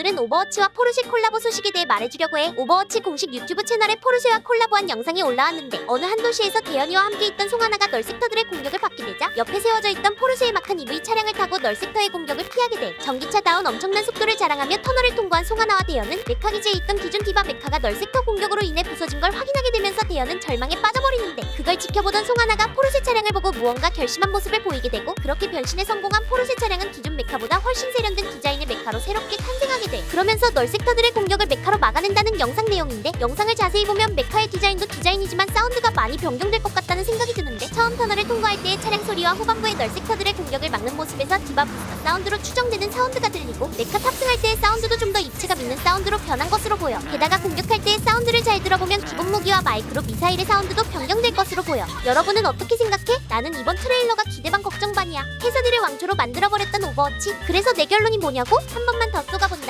오늘은 오버워치와 포르쉐 콜라보 소식에 대해 말해주려고 해. 오버워치 공식 유튜브 채널에 포르쉐와 콜라보한 영상이 올라왔는데 어느 한 도시에서 대현이와 함께 있던 송하나가 널 섹터들의 공격을 받 게 되자 옆에 세워져 있던 포르쉐의 막한 EV 차량을 타고 널섹터의 공격을 피하게 돼. 전기차다운 엄청난 속도를 자랑하며 터널을 통과한 송하나와 대현은 메카 기지에 있던 기존 디바 메카가 널섹터 공격으로 인해 부서진 걸 확인하게 되면서 대현은 절망에 빠져버리는데 그걸 지켜보던 송하나가 포르쉐 차량을 보고 무언가 결심한 모습을 보이게 되고 그렇게 변신에 성공한 포르쉐 차량은 기존 메카보다 훨씬 세련된 디자인의 메카로 새롭게 탄생하게 돼. 그러면서 널섹터들의 공격을 메카로 막아낸다는 영상 내용인데 영상을 자세히 보면 메카의 디자인도 디자인이지만 사운드가 많이 변경될 것 같다는 생각이 처음 터널을 통과할 때의 차량 소리와 후반부의 널섹터들의 공격을 막는 모습에서 디바 부스터 사운드로 추정되는 사운드가 들리고 메카 탑승할 때의 사운드도 좀 더 입체감 있는 사운드로 변한 것으로 보여. 게다가 공격할 때의 사운드를 잘 들어보면 기본 무기와 마이크로 미사일의 사운드도 변경될 것으로 보여. 여러분은 어떻게 생각해? 나는 이번 트레일러가 기대반 걱정 반이야. 해서들의 왕초로 만들어버렸던 오버워치. 그래서 내 결론이 뭐냐고? 한 번만 더 쏘가본다.